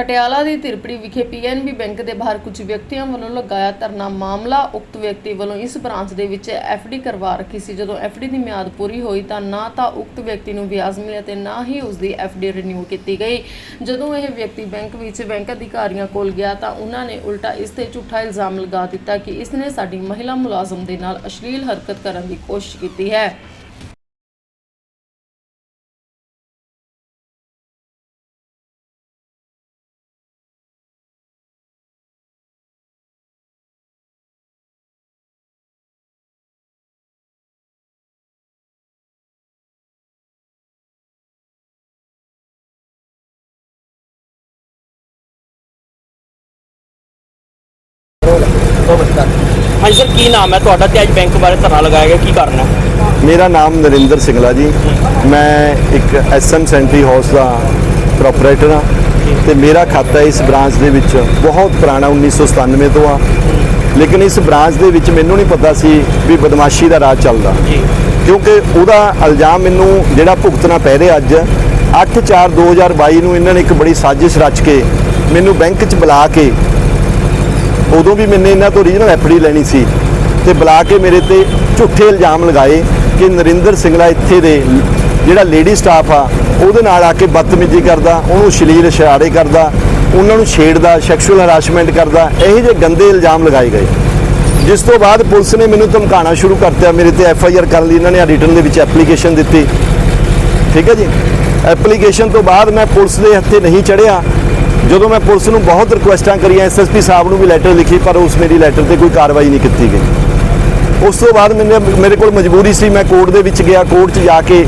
ਪਟਿਆਲਾ ਦੀ ਤਿਰਪੜੀ ਵਿਖੇ PNB bank ਦੇ ਬਾਹਰ ਕੁਝ ਵਿਅਕਤੀਆਂ ਵੱਲੋਂ ਲਗਾਇਆ ਧਰਨਾ ਮਾਮਲਾ। ਉਕਤ ਵਿਅਕਤੀ ਵੱਲੋਂ ਇਸ ਬ੍ਰਾਂਚ ਦੇ ਵਿੱਚ ਐਫਡੀ ਕਰਵਾ ਰੱਖੀ ਸੀ। ਜਦੋਂ ਐਫਡੀ ਦੀ ਮਿਆਦ ਪੂਰੀ ਹੋਈ ਤਾਂ ਨਾ ਤਾਂ ਉਕਤ ਵਿਅਕਤੀ ਨੂੰ ਵਿਆਜ ਮਿਲਿਆ ਤੇ ਨਾ ਹੀ ਉਸ ਦੀ ਐਫਡੀ ਰੀਨਿਊ ਕੀਤੀ ਗਈ। ਜਦੋਂ ਇਹ ਵਿਅਕਤੀ ਬੈਂਕ ਵਿੱਚ ਬੈਂਕ ਅਧਿਕਾਰੀਆਂ ਕੋਲ ਗਿਆ ਤਾਂ ਉਹਨਾਂ ਨੇ ਉਲਟਾ ਇਸ ਤੇ ਝੂਠਾ ਇਲਜ਼ਾਮ ਲਗਾ ਦਿੱਤਾ ਕਿ ਇਸ ਨੇ ਸਾਡੀ ਮਹਿਲਾ ਮੁਲਾਜ਼ਮ ਦੇ ਨਾਲ ਅਸ਼ਲੀਲ ਹਰਕਤ ਕਰਨ ਦੀ ਕੋਸ਼ਿਸ਼ ਕੀਤੀ ਹੈ। ਹਾਂਜੀ ਸਰ ਕੀ ਨਾਮ ਹੈ ਤੁਹਾਡਾ ਤੇ ਅੱਜ ਬੈਂਕ ਬਾਰੇ ਧਰਨਾ ਲਗਾਇਆ ਗਿਆ ਕੀ ਕਾਰਨ ਮੇਰਾ ਨਾਮ ਨਰਿੰਦਰ ਸਿੰਘਲਾ ਜੀ। ਮੈਂ ਇੱਕ ਐਸਐਮ ਸੈਂਟਰੀ ਹਾਊਸ ਦਾ ਪ੍ਰੋਪਰਾਈਟਰ ਹਾਂ ਤੇ ਮੇਰਾ ਖਾਤਾ ਇਸ ਬ੍ਰਾਂਚ ਦੇ ਵਿੱਚ ਬਹੁਤ ਪੁਰਾਣਾ 1997 ਤੋਂ ਆ। ਲੇਕਿਨ ਇਸ ਬ੍ਰਾਂਚ ਦੇ ਵਿੱਚ ਮੈਨੂੰ ਨਹੀਂ ਪਤਾ ਸੀ ਵੀ ਬਦਮਾਸ਼ੀ ਦਾ ਰਾਜ ਚੱਲਦਾ। ਕਿਉਂਕਿ ਉਹਦਾ ਇਲਜ਼ਾਮ ਮੈਨੂੰ ਜਿਹੜਾ ਭੁਗਤਣਾ ਪੈ ਰਿਹਾ ਅੱਜ 8/4/2022 ਨੂੰ ਇਹਨਾਂ ਨੇ ਇੱਕ ਬੜੀ ਸਾਜ਼ਿਸ਼ ਰਚ ਕੇ ਮੈਨੂੰ ਬੈਂਕ 'ਚ ਬੁਲਾ ਕੇ ਉਦੋਂ ਵੀ ਮੈਨੇ ਇਹਨਾਂ ਤੋਂ ਰੀਜਨਲ ਐਫਡੀ ਲੈਣੀ ਸੀ ਤੇ ਬੁਲਾ ਕੇ ਮੇਰੇ ਤੇ ਝੂਠੇ ਇਲਜ਼ਾਮ ਲਗਾਏ ਕਿ ਨਰਿੰਦਰ ਸਿੰਘਲਾ ਇੱਥੇ ਦੇ ਜਿਹੜਾ ਲੇਡੀ ਸਟਾਫ ਆ, ਉਹਦੇ ਨਾਲ ਆ ਕੇ ਬਦਤਮੀਜ਼ੀ ਕਰਦਾ, ਉਹਨੂੰ ਸ਼ਲੀਲ ਇਸ਼ਾਰੇ ਕਰਦਾ, ਉਹਨਾਂ ਨੂੰ ਛੇੜਦਾ ਸੈਕਸ਼ੂਅਲ ਹਰਾਸਮੈਂਟ ਕਰਦਾ, ਇਹੋ ਜਿਹੇ ਗੰਦੇ ਇਲਜ਼ਾਮ ਲਗਾਏ ਗਏ। ਜਿਸ ਤੋਂ ਬਾਅਦ ਪੁਲਿਸ ਨੇ ਮੈਨੂੰ ਧਮਕਾਉਣਾ ਸ਼ੁਰੂ ਕਰਤਾ, ਮੇਰੇ ਤੇ ਐਫ ਆਈ ਆਰ ਕਰਨ ਲਈ, ਇਹਨਾਂ ਨੇ ਰਿਟਰਨ ਦੇ ਵਿੱਚ ਐਪਲੀਕੇਸ਼ਨ ਦਿੱਤੀ। ਠੀਕ ਹੈ ਜੀ? ਐਪਲੀਕੇਸ਼ਨ ਤੋਂ ਬਾਅਦ ਮੈਂ ਪੁਲਿਸ ਦੇ ਹੱਥੇ ਨਹੀਂ ਚੜਿਆ ਜਦੋਂ ਮੈਂ ਪੁਲਿਸ ਨੂੰ ਬਹੁਤ ਰਿਕੁਐਸਟਾਂ ਕਰੀਆਂ ਐਸਐਸਪੀ ਸਾਹਿਬ ਨੂੰ ਵੀ ਲੈਟਰ ਲਿਖੀ, ਪਰ ਉਸ ਮੇਰੀ ਲੈਟਰ ਤੇ ਕੋਈ ਕਾਰਵਾਈ ਨਹੀਂ ਕੀਤੀ ਗਈ। ਉਸ ਤੋਂ ਬਾਅਦ ਮੈਨੇ, ਮੇਰੇ ਕੋਲ ਮਜਬੂਰੀ ਸੀ, ਮੈਂ ਕੋਰਟ ਦੇ ਵਿੱਚ ਗਿਆ, ਕੋਰਟ 'ਚ ਜਾ ਕੇ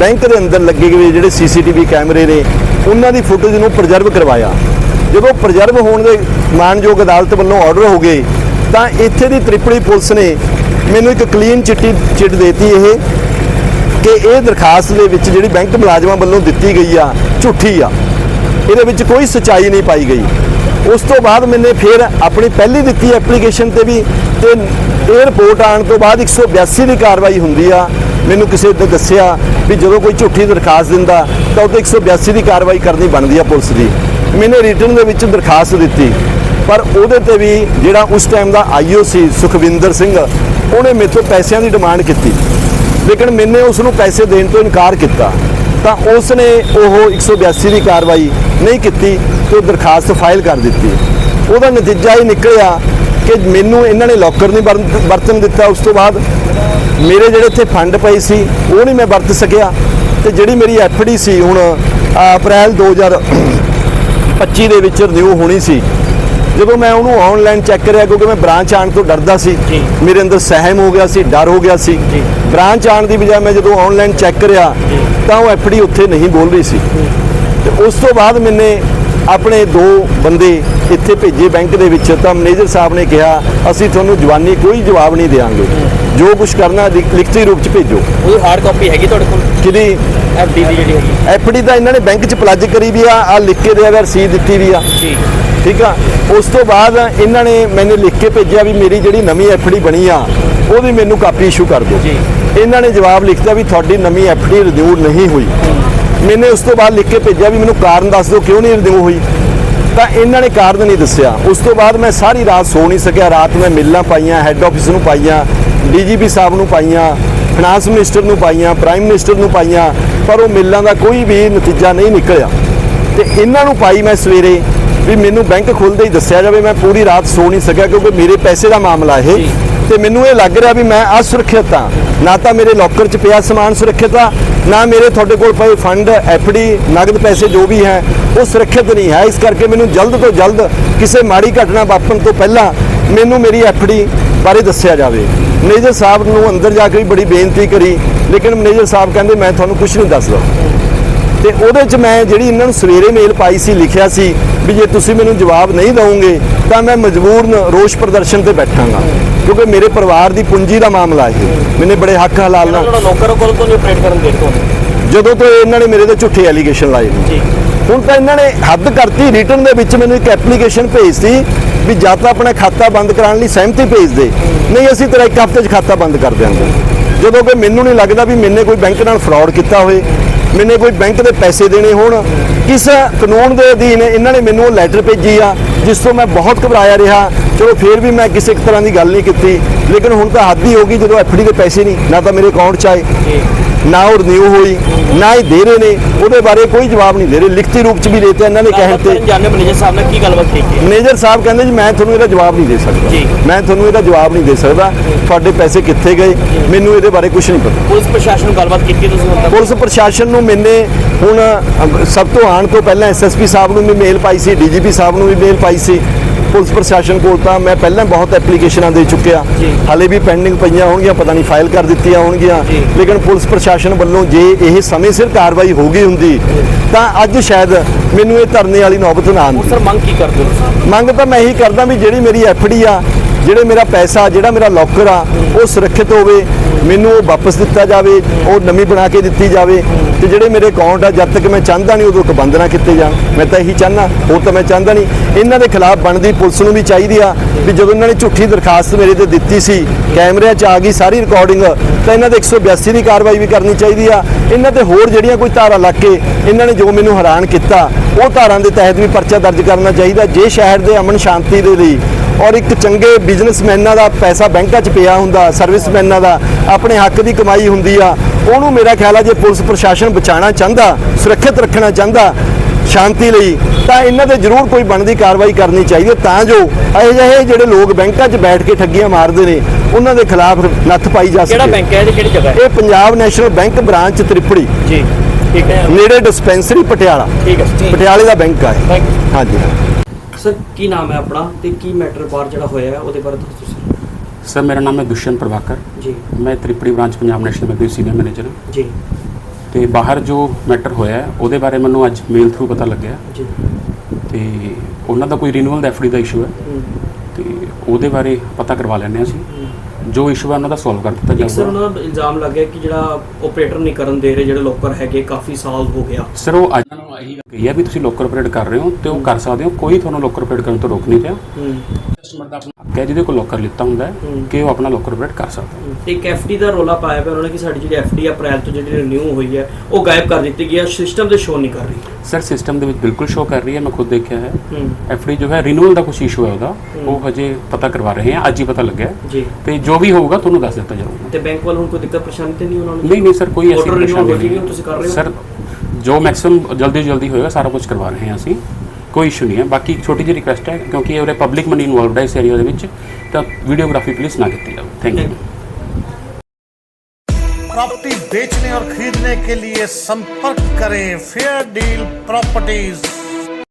ਬੈਂਕ ਦੇ ਅੰਦਰ ਲੱਗੇ ਹੋਏ ਜਿਹੜੇ ਸੀਸੀਟੀਵੀ ਕੈਮਰੇ ਨੇ, ਉਹਨਾਂ ਦੀ ਫੁਟੇਜ ਨੂੰ ਪ੍ਰਜਰਵ ਕਰਵਾਇਆ। ਜਦੋਂ ਪ੍ਰਜਰਵ ਹੋਣ ਦੇ ਮਾਨਯੋਗ ਅਦਾਲਤ ਵੱਲੋਂ ਆਰਡਰ ਹੋ ਗਏ, ਤਾਂ ਇੱਥੇ ਦੀ ਤ੍ਰਿਪੜੀ ਪੁਲਿਸ ਨੇ ਮੈਨੂੰ ਇੱਕ ਕਲੀਨ ਚਿੱਟੀ ਚਿੱਟ ਦੇਤੀ ਇਹ, ਕਿ ਇਹ ਦਰਖਾਸਤ ਦੇ ਵਿੱਚ ਜਿਹੜੀ ਬੈਂਕ ਮੁਲਾਜ਼ਮਾਂ ਵੱਲੋਂ ਦਿੱਤੀ ਗਈ ਆ, ਝੂਠੀ ਆ। ਇਹਦੇ ਵਿੱਚ ਕੋਈ ਸਚਾਈ ਨਹੀਂ ਪਾਈ ਗਈ। ਉਸ ਤੋਂ ਬਾਅਦ ਮੈਨੇ ਫਿਰ ਆਪਣੀ ਪਹਿਲੀ ਦਿੱਤੀ ਐਪਲੀਕੇਸ਼ਨ ਤੇ ਵੀ ਤੇ ਇਹ ਰਿਪੋਰਟ ਆਉਣ ਤੋਂ ਬਾਅਦ 182 ਦੀ ਕਾਰਵਾਈ ਹੁੰਦੀ ਆ। ਮੈਨੂੰ ਕਿਸੇ ਨੇ ਦੱਸਿਆ ਵੀ ਜਦੋਂ ਕੋਈ ਝੂਠੀ ਦਰਖਾਸਤ ਦਿੰਦਾ, ਤਾਂ ਉਹ ਤੇ 182 ਦੀ ਕਾਰਵਾਈ ਕਰਨੀ ਬਣਦੀ ਆ ਪੁਲਿਸ ਦੀ। ਮੈਨੇ ਰਿਟਰਨ ਦੇ ਵਿੱਚ ਦਰਖਾਸਤ ਦਿੱਤੀ। ਪਰ ਉਹਦੇ ਤੇ ਵੀ ਜਿਹੜਾ ਉਸ ਟਾਈਮ ਦਾ ਆਈਓ ਸੀ, ਸੁਖਵਿੰਦਰ ਸਿੰਘ, ਉਹਨੇ ਮੇਰੇ ਤੋਂ ਪੈਸਿਆਂ ਦੀ ਡਿਮਾਂਡ ਕੀਤੀ। ਲੇਕਿਨ ਮੈਨੇ ਉਸ ਨੂੰ ਪੈਸੇ ਦੇਣ ਤੋਂ ਇਨਕਾਰ ਕੀਤਾ। ਤਾਂ ਉਸ ਨੇ ਉਹ 182 ਦੀ ਕਾਰਵਾਈ ਨਹੀਂ ਕੀਤੀ ਤੇ ਦਰਖਾਸਤ ਫਾਈਲ ਕਰ ਦਿੱਤੀ। ਉਹਦਾ ਨਤੀਜਾ ਇਹ ਨਿਕਲਿਆ ਕਿ ਮੈਨੂੰ ਇਹਨਾਂ ਨੇ ਲੋਕਰ ਨਹੀਂ ਵਰਨ- ਵਰਤਣ ਦਿੱਤਾ। ਉਸ ਤੋਂ ਬਾਅਦ ਮੇਰੇ ਜਿਹੜੇ ਇੱਥੇ ਫੰਡ ਪਏ ਸੀ ਉਹ ਨਹੀਂ ਮੈਂ ਵਰਤ ਸਕਿਆ। ਤੇ ਜਿਹੜੀ ਮੇਰੀ ਐਫਡੀ ਸੀ ਹੁਣ ਅ, ਅਪ੍ਰੈਲ 2025 ਦੇ ਵਿੱਚ ਰਿਨਿਊ ਹੋਣੀ ਸੀ ਜਦੋਂ ਮੈਂ ਉਹਨੂੰ ਆਨਲਾਈਨ ਚੈੱਕ ਕਰਿਆ ਕਿਉਂਕਿ ਮੈਂ ਬ੍ਰਾਂਚ ਆਉਣ ਤੋਂ ਡਰਦਾ ਸੀ। ਮੇਰੇ ਅੰਦਰ ਸਹਿਮ ਹੋ ਗਿਆ ਸੀ ਡਰ ਹੋ ਗਿਆ ਸੀ। ਬ੍ਰਾਂਚ ਆਉਣ ਦੀ ਬਜਾਏ ਮੈਂ ਜਦੋਂ ਆਨਲਾਈਨ ਚੈੱਕ ਕਰਿਆ ਤਾਂ ਉਹ ਐਫਡੀ ਉੱਥੇ ਨਹੀਂ ਬੋਲ ਰਹੀ ਸੀ। ਤੇ ਉਸ ਤੋਂ ਬਾਅਦ ਮੈਨੇ ਆਪਣੇ ਦੋ ਬੰਦੇ ਇੱਥੇ ਭੇਜੇ ਬੈਂਕ ਦੇ ਵਿੱਚ ਤਾਂ ਮੈਨੇਜਰ ਸਾਹਿਬ ਨੇ ਕਿਹਾ ਅਸੀਂ ਤੁਹਾਨੂੰ ਜਵਾਨੀ ਕੋਈ ਜਵਾਬ ਨਹੀਂ ਦੇਵਾਂਗੇ ਜੋ। ਕੁਝ ਕਰਨਾ ਲਿਖ- ਲਿਖਤੀ ਰੂਪ ਚ ਭੇਜੋ। ਉਹ ਹਾਰਡ ਕਾਪੀ ਹੈਗੀ ਤੁਹਾਡੇ ਕੋਲ? ਕਿਹਦੀ? ਐਫਡੀ ਦੀ ਜਿਹੜੀ ਹੈਗੀ। ਐਫਡੀ ਤਾਂ ਇਹਨਾਂ ਨੇ ਬੈਂਕ ਚ ਪਲੱਜ ਕਰੀ ਵੀ ਆ ਆ ਲਿਖ ਕੇ ਦੇ ਅਗਰ ਸੀ ਦਿੱਤੀ ਵੀ ਆ। ਜੀ। ਠੀਕ ਆ? ਉਸ ਤੋਂ ਬਾਅਦ ਇਹਨਾਂ ਨੇ ਮੈਨੂੰ ਲਿਖ ਕੇ ਭੇਜਿਆ ਵੀ ਮੇਰੀ ਜਿਹੜੀ ਨਵੀਂ ਐਫਡੀ ਬਣੀ ਆ ਉਹਦੀ ਮੈਨੂੰ ਕਾਪੀ ਇਸ਼ੂ ਕਰ ਦਿਓ। ਜੀ। ਇਹਨਾਂ ਨੇ ਜਵਾਬ ਲਿਖਤਾ ਵੀ ਤੁਹਾਡੀ ਨਵੀਂ ਐਫਡੀ ਰਿਨਿਊ ਨਹੀਂ ਹੋਈ। ਮੈਨੇ ਉਸ ਤੋਂ ਬਾਅਦ ਲਿਖ ਕੇ ਭੇਜਿਆ ਵੀ ਮੈਨੂੰ ਕਾਰਨ ਦੱਸ ਦਿਓ ਕਿਉਂ ਨਹੀਂ ਰਿਨਿਊ ਹੋਈ। ਤਾਂ ਇਹਨਾਂ ਨੇ ਕਾਰਨ ਨਹੀਂ ਦੱਸਿਆ। ਉਸ ਤੋਂ ਬਾਅਦ ਮੈਂ ਸਾਰੀ ਰਾਤ ਸੋ ਨਹੀਂ ਸਕਿਆ। ਰਾਤ ਮੈਂ ਮਿਲਾਂ ਪਾਈਆਂ ਹੈੱਡ ਆਫਿਸ ਨੂੰ ਪਾਈਆਂ ਡੀਜੀਪੀ ਸਾਹਿਬ ਨੂੰ ਪਾਈਆਂ ਫਾਈਨਾਂਸ ਮਿਨਿਸਟਰ ਨੂੰ ਪਾਈਆਂ ਪ੍ਰਾਈਮ ਮਿਨਿਸਟਰ ਨੂੰ ਪਾਈਆਂ ਪਰ ਉਹ ਮਿਲਾਂ ਦਾ ਕੋਈ ਵੀ ਨਤੀਜਾ ਨਹੀਂ ਨਿਕਲਿਆ। ਤੇ ਇਹਨਾਂ ਨੂੰ ਪਾਈ ਮੈਂ ਸਵੇਰੇ ਵੀ ਮੈਨੂੰ ਬੈਂਕ ਖੁੱਲਦੇ ਹੀ ਦੱਸਿਆ ਜਾਵੇ ਮੈਂ ਪੂਰੀ ਰਾਤ ਸੋ ਨਹੀਂ ਸਕਿਆ ਕਿਉਂਕਿ ਮੇਰੇ ਪੈਸੇ ਦਾ ਮਾਮਲਾ ਇਹ। ਤੇ ਮੈਨੂੰ ਇਹ ਲੱਗ ਰਿਹਾ ਵੀ ਮੈਂ ਅਸੁਰੱਖਿਅਤ ਹਾਂ। ਨਾ ਤਾਂ ਮੇਰੇ ਲੋਕਰ 'ਚ ਪਿਆ ਸਮਾਨ ਸੁਰੱਖਿਅਤ ਆ ਨਾ ਮੇਰੇ ਤੁਹਾਡੇ ਕੋਲ ਪਏ ਫੰਡ ਐਫਡੀ ਨਗਦ ਪੈਸੇ ਜੋ ਵੀ ਹੈ ਉਹ ਸੁਰੱਖਿਅਤ ਨਹੀਂ ਹੈ। ਇਸ ਕਰਕੇ ਮੈਨੂੰ ਜਲਦ ਤੋਂ ਜਲਦ ਕਿਸੇ ਮਾੜੀ ਘਟਨਾ ਵਾਪਰਨ ਤੋਂ ਪਹਿਲਾਂ ਮੈਨੂੰ ਮੇਰੀ ਐਫਡੀ ਬਾਰੇ ਦੱਸਿਆ ਜਾਵੇ। ਮੈਨੇਜਰ ਸਾਹਿਬ ਨੂੰ ਅੰਦਰ ਜਾ ਕੇ ਵੀ ਬੜੀ ਬੇਨਤੀ ਕਰੀ ਲੇਕਿਨ ਮੈਨੇਜਰ ਸਾਹਿਬ ਕਹਿੰਦੇ ਮੈਂ ਤੁਹਾਨੂੰ ਕੁਝ ਨਹੀਂ ਦੱਸਦਾ। ਤੇ ਉਹਦੇ 'ਚ ਮੈਂ ਜਿਹੜੀ ਇਹਨਾਂ ਨੂੰ ਸਵੇਰੇ ਮੇਲ ਪਾਈ ਸੀ ਲਿਖਿਆ ਸੀ ਵੀ ਜੇ ਤੁਸੀਂ ਮੈਨੂੰ ਜਵਾਬ ਨਹੀਂ ਦਿਓਗੇ ਤਾਂ ਮੈਂ ਮਜਬੂਰਨ ਰੋਸ ਪ੍ਰਦਰਸ਼ਨ ਤੇ ਬੈਠਾਂਗਾ। ਕਿਉਂਕਿ ਮੇਰੇ ਪਰਿਵਾਰ ਦੀ ਪੂੰਜੀ ਦਾ ਮਾਮਲਾ ਇਹ। ਮੈਨੇ ਬੜੇ ਹੱਕ ਹਲਾਲ ਨਾਲ ਲੋਕਰ ਕੋਲ ਤੋਂ ਨਹੀਂ ਆਪਰੇਟ ਕਰਨ ਦੇ ਤੁਹਾਨੂੰ ਜਦੋਂ ਤੋਂ ਇਹਨਾਂ ਨੇ ਮੇਰੇ ਤੇ ਝੂਠੇ ਐਲੀਗੇਸ਼ਨ ਲਾਏ ਨੇ ਜੀ ਹੁਣ ਤਾਂ ਇਹਨਾਂ ਨੇ ਹੱਦ ਕਰਤੀ ਰਿਟਰਨ ਦੇ ਵਿੱਚ ਮੈਨੂੰ ਇੱਕ ਐਪਲੀਕੇਸ਼ਨ ਭੇਜਤੀ ਵੀ ਜਾਂ ਤਾਂ ਆਪਣਾ ਖਾਤਾ ਬੰਦ ਕਰਾਉਣ ਲਈ ਸਹਿਮਤੀ ਭੇਜ ਦੇ। ਨਹੀਂ ਅਸੀਂ ਤੇਰਾ ਇੱਕ ਹਫ਼ਤੇ 'ਚ ਖਾਤਾ ਬੰਦ ਕਰ ਦਿਆਂਗੇ। ਜਦੋਂ ਕਿ ਮੈਨੂੰ ਨਹੀਂ ਲੱਗਦਾ ਵੀ ਮੈਨੇ ਕੋਈ ਬੈਂਕ ਨਾਲ ਫਰਾਡ ਕੀਤਾ ਹੋਵੇ। ਮੈਨੇ ਕੋਈ ਬੈਂਕ ਦੇ ਪੈਸੇ ਦੇਣੇ ਹੋਣ? ਕਿਸ ਕਾਨੂੰਨ ਦੇ ਅਧੀਨ ਇਹਨਾਂ ਨੇ ਮੈਨੂੰ ਉਹ ਲੈਟਰ ਭੇਜੀ ਆ ਜਿਸ ਤੋਂ ਮੈਂ ਬਹੁਤ ਘਬਰਾਇਆ ਰਿਹਾ। ਚਲੋ ਫੇਰ ਵੀ ਮੈਂ ਕਿਸੇ ਇੱਕ ਤਰ੍ਹਾਂ ਦੀ ਗੱਲ ਨਹੀਂ ਕੀਤੀ। ਲੇਕਿਨ ਹੁਣ ਤਾਂ ਹੱਦ ਹੀ ਹੋ ਗਈ ਜਦੋਂ ਐਫਡੀ ਦੇ ਪੈਸੇ ਨਹੀਂ ਨਾ ਤਾਂ ਮੇਰੇ ਅਕਾਊਂਟ 'ਚ ਆਏ ਨਾ ਉਹ ਰਿਨਿਊ ਹੋਈ ਨਾ ਹੀ ਦੇ ਰਹੇ ਨੇ। ਉਹਦੇ ਬਾਰੇ ਕੋਈ ਜਵਾਬ ਨਹੀਂ ਦੇ ਰਹੇ। ਲਿਖਤੀ ਰੂਪ 'ਚ ਵੀ ਦੇਤੇ ਇਹਨਾਂ ਨੇ ਕਹਿਣ ਤੇ ਜਾਣੇ ਮੈਨੇਜਰ ਸਾਹਿਬ ਨਾਲ ਕੀ ਗੱਲਬਾਤ ਕੀਤੀ ਹੈ? ਮੈਨੇਜਰ ਸਾਹਿਬ ਕਹਿੰਦੇ ਜੀ ਮੈਂ ਤੁਹਾਨੂੰ ਇਹਦਾ ਜਵਾਬ ਨਹੀਂ ਦੇ ਸਕਦਾ। ਮੈਂ ਤੁਹਾਨੂੰ ਇਹਦਾ ਜਵਾਬ ਨਹੀਂ ਦੇ ਸਕਦਾ। ਤੁਹਾਡੇ ਪੈਸੇ ਕਿੱਥੇ ਗਏ? ਮੈਨੂੰ ਇਹਦੇ ਬਾਰੇ ਕੁਝ ਨਹੀਂ ਪਤਾ। ਪੁਲਿਸ ਪ੍ਰਸ਼ਾਸਨ ਨਾਲ ਗੱਲਬਾਤ ਕੀਤੀ ਤੁਸੀਂ ਪੁਲਿਸ ਪ੍ਰਸ਼ਾਸਨ ਨੂੰ ਮੈਨੇ ਹੁਣ ਸਭ ਤੋਂ ਆਉਣ ਤੋਂ ਪਹਿਲਾਂ ਐਸਐਸਪੀ ਸਾਹਿਬ ਨੂੰ ਵੀ ਮੇਲ ਪਾਈ ਸੀ ਡੀਜੀਪੀ ਸਾਹਿਬ ਨੂੰ ਵੀ ਮੇਲ ਪਾਈ ਸੀ ਪੁਲਿਸ ਪ੍ਰਸ਼ਾਸਨ ਕੋਲ ਤਾਂ ਮੈਂ ਪਹਿਲਾਂ ਬਹੁਤ ਐਪਲੀਕੇਸ਼ਨਾਂ ਦੇ ਚੁੱਕਿਆ। ਹਾਲੇ ਵੀ ਪੈਂਡਿੰਗ ਪਈਆਂ ਹੋਣਗੀਆਂ ਪਤਾ ਨਹੀਂ ਫਾਈਲ ਕਰ ਦਿੱਤੀਆਂ ਹੋਣਗੀਆਂ। ਲੇਕਿਨ ਪੁਲਿਸ ਪ੍ਰਸ਼ਾਸਨ ਵੱਲੋਂ ਜੇ ਇਹ ਸਮੇਂ ਸਿਰ ਕਾਰਵਾਈ ਹੋ ਗਈ ਹੁੰਦੀ ਤਾਂ ਅੱਜ ਸ਼ਾਇਦ ਮੈਨੂੰ ਇਹ ਧਰਨੇ ਵਾਲੀ ਨੌਬਤ ਨਾ ਆਉਂਦੀ ਸਰ ਮੰਗ ਕੀ ਕਰਦੇ ਹੋ? ਮੰਗ ਤਾਂ ਮੈਂ ਇਹੀ ਕਰਦਾ ਵੀ ਜਿਹੜੀ ਮੇਰੀ ਐਫਡੀ ਆ ਜਿਹੜੇ ਮੇਰਾ ਪੈਸਾ, ਜਿਹੜਾ ਮੇਰਾ ਲੋਕਰ ਆ, ਉਹ ਸੁਰੱਖਿਅਤ ਹੋਵੇ, ਮੈਨੂੰ ਉਹ ਵਾਪਸ ਦਿੱਤਾ ਜਾਵੇ, ਉਹ ਨਵੀਂ ਬਣਾ ਕੇ ਦਿੱਤੀ ਜਾਵੇ, ਤੇ ਜਿਹੜੇ ਮੇਰੇ ਅਕਾਊਂਟ ਆ, ਜਦ ਤੱਕ ਮੈਂ ਚਾਹੁੰਦਾ ਨਹੀਂ ਉਦੋਂ ਤੱਕ ਬੰਦ ਨਾ ਕੀਤੇ ਜਾਣ। ਮੈਂ ਤਾਂ ਇਹੀ ਚਾਹੁੰਦਾ, ਹੋਰ ਤਾਂ ਮੈਂ ਚਾਹੁੰਦਾ ਨਹੀਂ। ਇਹਨਾਂ ਦੇ ਖਿਲਾਫ ਬਣਦੀ ਪੁਲਿਸ ਨੂੰ ਵੀ ਚਾਹੀਦੀ ਆ ਵੀ ਜਦੋਂ ਇਹਨਾਂ ਨੇ ਝੂਠੀ ਦਰਖਾਸਤ ਮੇਰੇ ਤੇ ਦਿੱਤੀ ਸੀ, ਕੈਮਰਿਆਂ 'ਚ ਆ ਗਈ ਸਾਰੀ ਰਿਕਾਰਡਿੰਗ ਤਾਂ ਇਹਨਾਂ ਦੇ 182 ਦੀ ਕਾਰਵਾਈ ਵੀ ਕਰਨੀ ਚਾਹੀਦੀ ਆ। ਇਹਨਾਂ ਤੇ ਹੋਰ ਜਿਹੜੀਆਂ ਕੋਈ ਧਾਰਾ ਲੱਗ ਕੇ ਇਹਨਾਂ ਨੇ ਜੋ ਮੈਨੂੰ ਹੈਰਾਨ ਕੀਤਾ, ਉਹ ਧਾਰਾਂ ਦੇ ਤਹਿਤ ਵੀ ਪਰਚਾ ਦਰਜ ਕਰਨਾ ਚਾਹੀਦਾ। ਜੇ ਸ਼ਹਿਰ ਦੇ ਅਮਨ ਸ਼ਾਂਤੀ ਦੇ ਲਈ ਔਰ ਇੱਕ ਚੰਗੇ ਬਿਜ਼ਨਸਮੈਨਾਂ ਦਾ ਪੈਸਾ ਬੈਂਕਾਂ 'ਚ ਪਿਆ ਹੁੰਦਾ ਸਰਵਿਸਮੈਨਾਂ ਦਾ ਆਪਣੇ ਹੱਕ ਦੀ ਕਮਾਈ ਹੁੰਦੀ ਆ ਉਹਨੂੰ ਮੇਰਾ ਖਿਆਲ ਆ ਜੇ ਪੁਲਿਸ ਪ੍ਰਸ਼ਾਸਨ ਬਚਾਉਣਾ ਚਾਹੁੰਦਾ ਸੁਰੱਖਿਅਤ ਰੱਖਣਾ ਚਾਹੁੰਦਾ ਸ਼ਾਂਤੀ ਲਈ ਤਾਂ ਇਹਨਾਂ ਤੇ ਜ਼ਰੂਰ ਕੋਈ ਬਣਦੀ ਕਾਰਵਾਈ ਕਰਨੀ ਚਾਹੀਦੀ ਹੈ ਤਾਂ ਜੋ ਇਹੋ ਜਿਹੇ ਜਿਹੜੇ ਲੋਕ ਬੈਂਕਾਂ 'ਚ ਬੈਠ ਕੇ ਠੱਗੀਆਂ ਮਾਰਦੇ ਨੇ ਉਹਨਾਂ ਦੇ ਖਿਲਾਫ ਨੱਥ ਪਾਈ ਜਾ ਸਕੇ। ਕਿਹੜਾ ਬੈਂਕ ਹੈ ਤੇ ਕਿਹੜੀ ਜਗ੍ਹਾ ਹੈ? ਇਹ Punjab national bank branch Tripri. ਜੀ ਠੀਕ ਹੈ। ਨੇੜੇ ਡਿਸਪੈਂਸਰੀ ਪਟਿਆਲਾ। ਠੀਕ ਹੈ। ਪਟਿਆਲੇ ਦਾ ਬੈਂਕ ਯੂ ਹਾਂਜੀ। ਸਰ ਕੀ ਨਾਮ ਹੈ ਆਪਣਾ ਤੇ ਕੀ ਮੈਟਰ ਬਾਹਰ ਜਿਹੜਾ ਹੋਇਆ ਹੈ ਉਹਦੇ ਬਾਰੇ ਦੱਸੋ ਤੁਸੀਂ ਸਰ ਮੇਰਾ ਨਾਮ ਹੈ ਦੁਸ਼ਯੰਤ ਪ੍ਰਭਾਕਰ। ਜੀ। ਮੈਂ Tripri branch Punjab national bank ਵਿੱਚ ਸੀਨੀਅਰ ਮੈਨੇਜਰ ਹਾਂ। ਜੀ। ਤੇ ਬਾਹਰ ਜੋ ਮੈਟਰ ਹੋਇਆ ਹੈ, ਉਹਦੇ ਬਾਰੇ ਮੈਨੂੰ ਅੱਜ ਮੇਲ ਥਰੂ ਪਤਾ ਲੱਗਿਆ। ਜੀ। ਤੇ ਉਹਨਾਂ ਦਾ ਕੋਈ ਰੀਨਿਊਅਲ ਦਾ ਐਫਡੀ ਦਾ ਇਸ਼ੂ ਹੈ। ਹੂੰ। ਤੇ ਉਹਦੇ ਬਾਰੇ ਪਤਾ ਕਰਵਾ ਹਾਂ ਅਸੀਂ। ਜੋ ਇਸ਼ੂ ਹੈ ਉਹਨਾਂ ਦਾ ਸੋਲਵ ਕਰ ਦਿੱਤਾ ਇੱਕ ਸਰ ਜਾਊਗਾ ਉਹਨਾਂ ਦਾ ਇਲਜ਼ਾਮ ਲੱਗਿਆ ਕਿ ਜਿਹੜਾ ਆਪਰੇਟਰ ਨਹੀਂ ਕਰਨ ਦੇ ਰਹੇ ਜਿਹੜੇ ਲੋਕਰ ਹੈਗੇ ਕਾਫੀ ਸਾਲ ਹੋ ਗਿਆ। ਸਰ ਉਹ ਅੱਜ ਨੂੰ ਇਹੀ ਕਹੀ ਹੈ ਵੀ ਤੁਸੀਂ ਲੋਕਰ ਆਪਰੇਟ ਕਰ ਰਹੇ ਹੋ ਤੇ ਉਹ ਕਰ ਸਕਦੇ ਹੋ ਕੋਈ ਤੁਹਾਨੂੰ ਲੋਕਰ ਆਪਰੇਟ ਕਰਨ ਤੋਂ ਰੋਕ ਨਹੀਂ ਰਿਹਾ। ਹੂੰ। ਕਸਟਮਰ ਦਾ ਆਪਣਾ ਹੱਕ ਹੈ ਜਿਹਦੇ ਕੋਲ ਲੋਕਰ ਲਿੱਤਾ ਹੁੰਦਾ ਹੈ। ਕਿ ਉਹ ਆਪਣਾ ਲੋਕਰ ਆਪਰੇਟ ਕਰ ਸਕਦਾ ਹੈ। ਤੇ ਇੱਕ ਐਫਡੀ ਦਾ ਰੋਲਾ ਪਾਇਆ ਪਿਆ ਉਹਨਾਂ ਨੇ ਕਿ ਸਾਡੀ ਜਿਹੜੀ ਐਫਡੀ ਅਪ੍ਰੈਲ ਤੋਂ ਜਿਹੜੀ ਰਿਨਿਊ ਹੋਈ ਹੈ ਉਹ ਗਾਇਬ ਕਰ ਦਿੱਤੀ ਗਈ ਹੈ ਸਿਸਟਮ ਤੇ ਸ਼ੋ ਨਹੀਂ ਕਰ ਰਹੀ। ਸਰ ਸਿਸਟਮ ਦੇ ਵਿੱਚ ਬਿਲਕੁਲ ਸ਼ੋ ਕਰ ਰਹੀ ਹੈ ਮੈਂ ਖੁਦ ਦੇਖਿਆ ਹੈ। ਐਫਡੀ ਜੋ ਹੈ ਰੀਨਿਊਅਲ ਦਾ ਕੁਝ ਇਸ਼ੂ ਹੈ ਉਹਦਾ ਉਹ ਹਜੇ ਪਤਾ ਕਰਵਾ ਰਹੇ ਹਾਂ ਅੱਜ ਹੀ ਪਤਾ ਲੱਗਿਆ। ਜੀ। ਤੇ ਜੋ ਵੀ ਹੋਊਗਾ ਤੁਹਾਨੂੰ ਦੱਸ ਦਿੱਤਾ ਜਾਊਗਾ। ਤੇ ਬੈਂਕ ਵੱਲੋਂ ਹੁਣ ਕੋਈ ਦਿੱਕਤ ਪਰੇਸ਼ਾਨੀ ਤੇ ਨਹੀਂ ਉਹਨਾਂ ਨੂੰ? ਨਹੀਂ ਨਹੀਂ ਸਰ ਕੋਈ ਐਸੀ ਪਰੇਸ਼ਾਨੀ ਨਹੀਂ ਤੁਸੀਂ ਕਰ ਰਹੇ ਹੋ? ਸਰ ਜੋ ਮੈਕਸਿਮਮ ਜਲਦੀ ਜਲਦੀ ਹੋਏਗਾ ਸਾਰਾ ਕੁਝ ਕਰਵਾ ਰਹੇ ਹਾਂ ਅਸੀਂ ਕੋਈ ਇਸ਼ੂ ਨਹੀਂ ਹੈ ਬਾਕੀ ਇੱਕ ਛੋਟੀ ਜਿਹੀ ਰਿਕੁਐਸਟ ਹੈ ਕਿਉਂਕਿ ਇਹ ਉਰੇ ਪਬਲਿਕ ਮਨੀ ਇਨਵੋਲਵਡ ਹੈ ਇਸ ਏਰੀਆ ਦੇ ਵਿੱਚ ਤਾਂ ਵੀਡੀਓਗ੍ਰਾਫੀ ਪਲੀਜ਼ ਨਾ ਕੀਤੀ ਜਾਵੇ ਥੈਂਕ ਯੂ प्रॉपर्टी बेचने और खरीदने के लिए संपर्क करें फेयर डील प्रॉपर्टीज